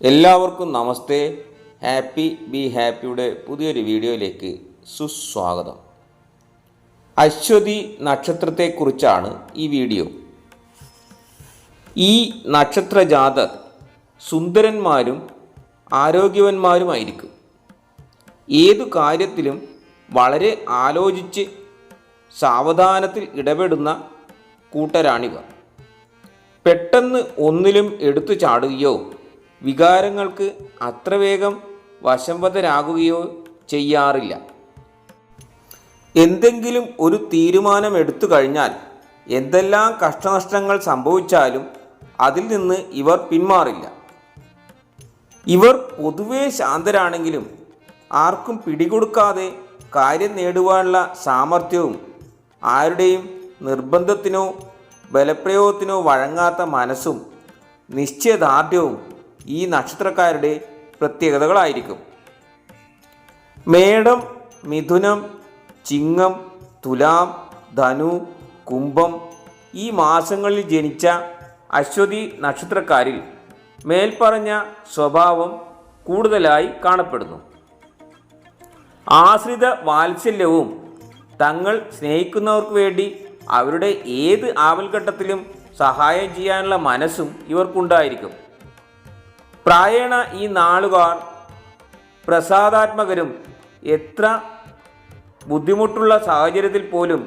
എല്ലാവർക്കും നമസ്തേ. Happy be ഹാപ്പിയുടെ പുതിയൊരു വീഡിയോയിലേക്ക് സുസ്വാഗതം. അശ്വതി നക്ഷത്രത്തെക്കുറിച്ചാണ് ഈ വീഡിയോ. ഈ നക്ഷത്ര ജാതർ സുന്ദരന്മാരും ആരോഗ്യവന്മാരുമായിരിക്കും. ഏതു കാര്യത്തിലും വളരെ ആലോചിച്ച് സാവധാനത്തിൽ ഇടപെടുന്ന കൂട്ടരാണിവർ. പെട്ടെന്ന് ഒന്നിലും എടുത്തു ചാടുകയോ വികാരങ്ങൾക്ക് അത്ര വേഗം വശംവദരാകുകയോ ചെയ്യാറില്ല. എന്തെങ്കിലും ഒരു തീരുമാനം എടുത്തു കഴിഞ്ഞാൽ എന്തെല്ലാം കഷ്ടനഷ്ടങ്ങൾ സംഭവിച്ചാലും അതിൽ നിന്ന് ഇവർ പിന്മാറില്ല. ഇവർ പൊതുവെ ശാന്തരാണെങ്കിലും ആർക്കും പിടികൊടുക്കാതെ കാര്യം നേടുവാനുള്ള സാമർഥ്യവും ആരുടെയും നിർബന്ധത്തിനോ ബലപ്രയോഗത്തിനോ വഴങ്ങാത്ത മനസ്സും നിശ്ചയദാർഢ്യവും ഈ നക്ഷത്രക്കാരുടെ പ്രത്യേകതകളായിരിക്കും. മേടം മിഥുനം ചിങ്ങം തുലാം ധനു കുംഭം ഈ മാസങ്ങളിൽ ജനിച്ച അശ്വതി നക്ഷത്രക്കാരിൽ മേൽപ്പറഞ്ഞ സ്വഭാവം കൂടുതലായി കാണപ്പെടുന്നു. ആശ്രിത വാത്സല്യവും തങ്ങൾ സ്നേഹിക്കുന്നവർക്ക് വേണ്ടി അവരുടെ ഏത് ആവൽഘട്ടത്തിലും സഹായം ചെയ്യാനുള്ള മനസ്സും ഇവർക്കുണ്ടായിരിക്കും. പ്രായേണ ഈ നാളുകാർ പ്രസാദാത്മകരും എത്ര ബുദ്ധിമുട്ടുള്ള സാഹചര്യത്തിൽ പോലും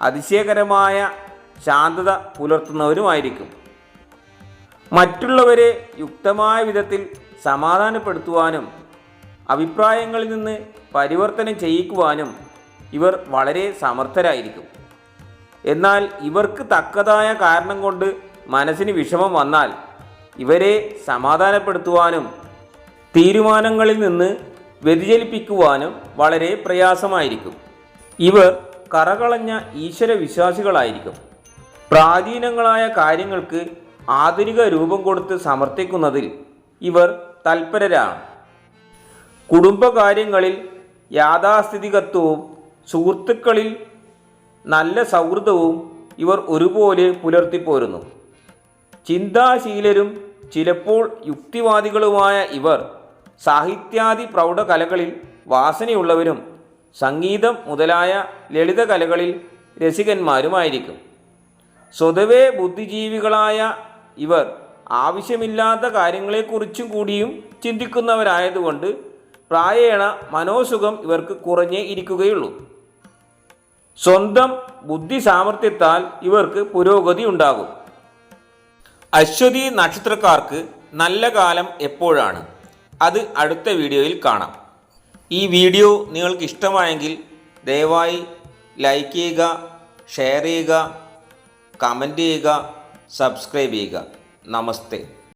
അതിശയകരമായ ശാന്തത പുലർത്തുന്നവരുമായിരിക്കും. മറ്റുള്ളവരെ യുക്തമായ വിധത്തിൽ സമാധാനപ്പെടുത്തുവാനും അഭിപ്രായങ്ങളിൽ നിന്ന് പരിവർത്തനം ചെയ്യിക്കുവാനും ഇവർ വളരെ സമർത്ഥരായിരിക്കും. എന്നാൽ ഇവർക്ക് തക്കതായ കാരണം കൊണ്ട് മനസ്സിന് വിഷമം വന്നാൽ ഇവരെ സമാധാനപ്പെടുത്തുവാനും തീരുമാനങ്ങളിൽ നിന്ന് വ്യതിചലിപ്പിക്കുവാനും വളരെ പ്രയാസമായിരിക്കും. ഇവർ കറകളഞ്ഞ ഈശ്വര വിശ്വാസികളായിരിക്കും പ്രാചീനങ്ങളായ കാര്യങ്ങൾക്ക് ആധുനിക രൂപം കൊടുത്ത് സമർത്ഥിക്കുന്നതിൽ ഇവർ തൽപരരാണ്. കുടുംബകാര്യങ്ങളിൽ യാഥാസ്ഥിതികത്വവും സുഹൃത്തുക്കളിൽ നല്ല സൗഹൃദവും ഇവർ ഒരുപോലെ പുലർത്തിപ്പോരുന്നു. ചിന്താശീലരും ചിലപ്പോൾ യുക്തിവാദികളുമായ ഇവർ സാഹിത്യാദി പ്രൗഢകലകളിൽ വാസനയുള്ളവരും സംഗീതം മുതലായ ലളിതകലകളിൽ രസികന്മാരുമായിരിക്കും. സ്വതവേ ബുദ്ധിജീവികളായ ഇവർ ആവശ്യമില്ലാത്ത കാര്യങ്ങളെക്കുറിച്ചും കൂടിയും ചിന്തിക്കുന്നവരായതുകൊണ്ട് പ്രായേണ മനോസുഖം ഇവർക്ക് കുറഞ്ഞേ ഇരിക്കുകയുള്ളൂ. സ്വന്തം ബുദ്ധി സാമർഥ്യത്താൽ ഇവർക്ക് പുരോഗതി ഉണ്ടാകും അശ്വതി നക്ഷത്രക്കാർക്ക് നല്ല കാലം എപ്പോഴാണ്? അത് അടുത്ത വീഡിയോയിൽ കാണാം. ഈ വീഡിയോ നിങ്ങൾക്ക് ഇഷ്ടമായെങ്കിൽ ദയവായി ലൈക്ക് ചെയ്യുക ഷെയർ ചെയ്യുക കമന്റ് ചെയ്യുക സബ്സ്ക്രൈബ് ചെയ്യുക. നമസ്തേ.